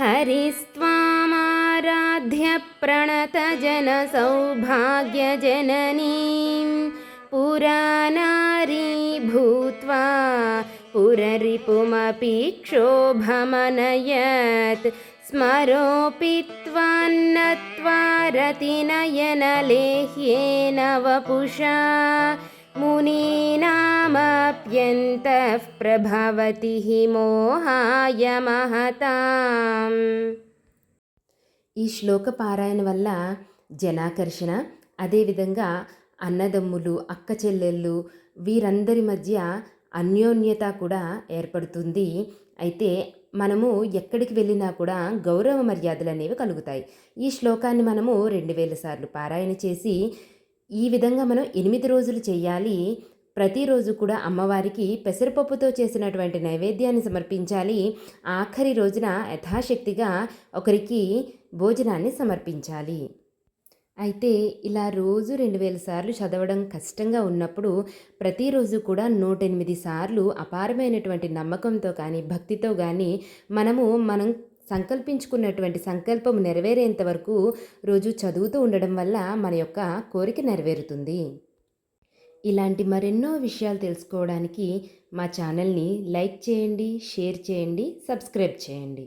हरिस्त्वामाराध्य प्रणतजनसौभाग्यजननीं पुरानारी भूत्वा पुररिपुमपि क्षोभमनयत्। स्मरोऽपि त्वान्नत्वा रतिनयनलेह्येन वपुषा मुनीनामप्यन्तः प्रभवति हि मोहाय महताम् ఈ శ్లోక పారాయణ వల్ల జనాకర్షణ అదేవిధంగా అన్నదమ్ములు అక్క చెల్లెళ్ళు వీరందరి మధ్య అన్యోన్యత కూడా ఏర్పడుతుంది అయితే మనము ఎక్కడికి వెళ్ళినా కూడా గౌరవ మర్యాదలు అనేవి కలుగుతాయి ఈ శ్లోకాన్ని మనము రెండు వేల సార్లు పారాయణ చేసి ఈ విధంగా మనం ఎనిమిది రోజులు చేయాలి. ప్రతిరోజు కూడా అమ్మవారికి పెసరపప్పుతో చేసినటువంటి నైవేద్యాన్ని సమర్పించాలి. ఆఖరి రోజున యథాశక్తిగా ఒకరికి భోజనాన్ని సమర్పించాలి. అయితే ఇలా రోజు రెండు వేల సార్లు చదవడం కష్టంగా ఉన్నప్పుడు ప్రతిరోజు కూడా నూట ఎనిమిది సార్లు అపారమైనటువంటి నమ్మకంతో కానీ భక్తితో కానీ మనము మనం సంకల్పించుకున్నటువంటి సంకల్పం నెరవేరేంత వరకు రోజు చదువుతూ ఉండడం వల్ల మన యొక్క కోరిక నెరవేరుతుంది. ఇలాంటి మరెన్నో విషయాలు తెలుసుకోవడానికి మా ఛానల్ని లైక్ చేయండి షేర్ చేయండి సబ్స్క్రైబ్ చేయండి.